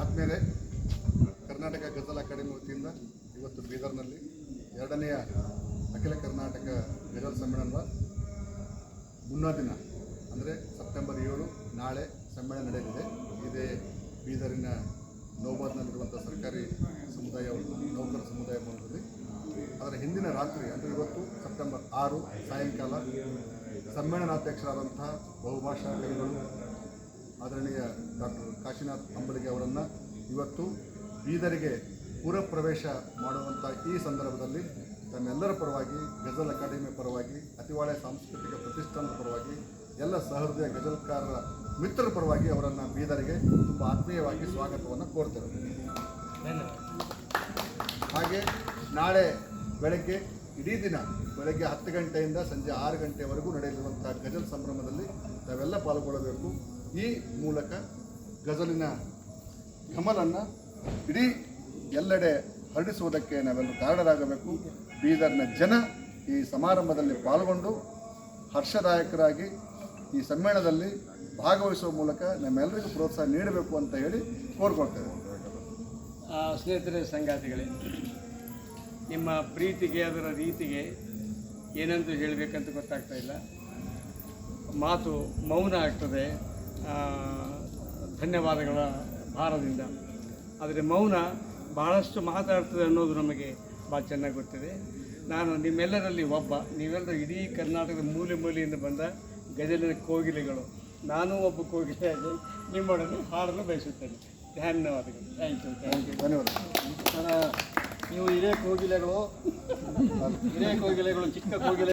ಆದಮೇಲೆ ಕರ್ನಾಟಕ ಗಜಲ್ ಅಕಾಡೆಮಿ ವತಿಯಿಂದ ಇವತ್ತು ಬೀದರ್ನಲ್ಲಿ ಎರಡನೆಯ ಅಖಿಲ ಕರ್ನಾಟಕ ಗಜಲ್ ಸಮ್ಮೇಳನದ ಮುನ್ನಾ ದಿನ, ಅಂದರೆ ಸೆಪ್ಟೆಂಬರ್ ಏಳು ನಾಳೆ ಸಮ್ಮೇಳನ ನಡೆಯಲಿದೆ. ಇದೇ ಬೀದರಿನ ನೋಬಾದ್ನಲ್ಲಿರುವಂಥ ಸರ್ಕಾರಿ ಸಮುದಾಯ, ನೌಕರ ಸಮುದಾಯ ಭವನದಲ್ಲಿ. ಅದರ ಹಿಂದಿನ ರಾತ್ರಿ, ಅಂದರೆ ಇವತ್ತು ಸೆಪ್ಟೆಂಬರ್ ಆರು ಸಾಯಂಕಾಲ ಸಮ್ಮೇಳನಾಧ್ಯಕ್ಷರಾದಂಥ ಬಹುಭಾಷಾ ಕವಿಗಳು ಆದರಣೀಯ ಡಾಕ್ಟರ್ ಕಾಶಿನಾಥ್ ಅಂಬಳಿಗೆ ಅವರನ್ನು ಇವತ್ತು ಬೀದರಿಗೆ ಪುರಪ್ರವೇಶ ಪ್ರವೇಶ ಮಾಡುವಂಥ ಈ ಸಂದರ್ಭದಲ್ಲಿ ತಮ್ಮೆಲ್ಲರ ಪರವಾಗಿ, ಗಜಲ್ ಅಕಾಡೆಮಿ ಪರವಾಗಿ, ಅತಿವಾಳೆ ಸಾಂಸ್ಕೃತಿಕ ಪ್ರತಿಷ್ಠಾನದ ಪರವಾಗಿ, ಎಲ್ಲ ಸಹೃದಯ ಗಜಲ್ಕಾರರ ಮಿತ್ರರ ಪರವಾಗಿ ಅವರನ್ನು ಬೀದರಿಗೆ ತುಂಬ ಆತ್ಮೀಯವಾಗಿ ಸ್ವಾಗತವನ್ನು ಕೋರ್ತೇವೆ. ಹಾಗೆ ನಾಳೆ ಬೆಳಗ್ಗೆ, ಇಡೀ ದಿನ ಬೆಳಗ್ಗೆ ಹತ್ತು ಗಂಟೆಯಿಂದ ಸಂಜೆ ಆರು ಗಂಟೆವರೆಗೂ ನಡೆಯಲಿರುವಂಥ ಗಜಲ್ ಸಂಭ್ರಮದಲ್ಲಿ ತಾವೆಲ್ಲ ಪಾಲ್ಗೊಳ್ಳಬೇಕು. ಈ ಮೂಲಕ ಗಜಲಿನ ಕಮಲನ್ನು ಇಡೀ ಎಲ್ಲೆಡೆ ಹರಡಿಸುವುದಕ್ಕೆ ನಾವೆಲ್ಲರೂ ಕಾರಣರಾಗಬೇಕು. ಬೀದರ್ನ ಜನ ಈ ಸಮಾರಂಭದಲ್ಲಿ ಪಾಲ್ಗೊಂಡು ಹರ್ಷದಾಯಕರಾಗಿ ಈ ಸಮ್ಮೇಳನದಲ್ಲಿ ಭಾಗವಹಿಸುವ ಮೂಲಕ ನಮ್ಮೆಲ್ಲರಿಗೂ ಪ್ರೋತ್ಸಾಹ ನೀಡಬೇಕು ಅಂತ ಹೇಳಿ ಕೋರ್ಕೊಳ್ತೇವೆ. ಸ್ನೇಹಿತರೆ, ಸಂಗಾತಿಗಳೇ, ನಿಮ್ಮ ಪ್ರೀತಿಗೆ ಅದರ ರೀತಿಗೆ ಏನಂತ ಹೇಳಬೇಕಂತ ಗೊತ್ತಾಗ್ತಾ ಇಲ್ಲ. ಮಾತು ಮೌನ ಆಗ್ತದೆ. ಧನ್ಯವಾದಗಳ ಭಾರದಿಂದ. ಆದರೆ ಮೌನ ಬಹಳಷ್ಟು ಮಾತಾಡ್ತದೆ ಅನ್ನೋದು ನಮಗೆ ಭಾಳ ಚೆನ್ನಾಗಿ ಗೊತ್ತಿದೆ. ನಾನು ನಿಮ್ಮೆಲ್ಲರಲ್ಲಿ ಒಬ್ಬ ನೀವೆಲ್ಲರೂ ಇಡೀ ಕರ್ನಾಟಕದ ಮೂಲೆ ಮೂಲೆಯಿಂದ ಬಂದ ಗಜಲಿನ ಕೋಗಿಲೆಗಳು. ನಾನು ಒಬ್ಬ ಕೋಗಿಲೆಯಾಗಿ ನಿಮ್ಮೊಡನೆ ಹಾಡಲು ಬಯಸುತ್ತೇನೆ. ಧನ್ಯವಾದಗಳು. ಥ್ಯಾಂಕ್ ಯು ಥ್ಯಾಂಕ್ ಯು ಧನ್ಯವಾದ ನೀವು ಹಿರೇ ಕೋಗಿಲೆಗಳು ಹಿರೇ ಕೋಗಿಲೆಗಳು ಚಿಕ್ಕ ಕೋಗಿಲೆ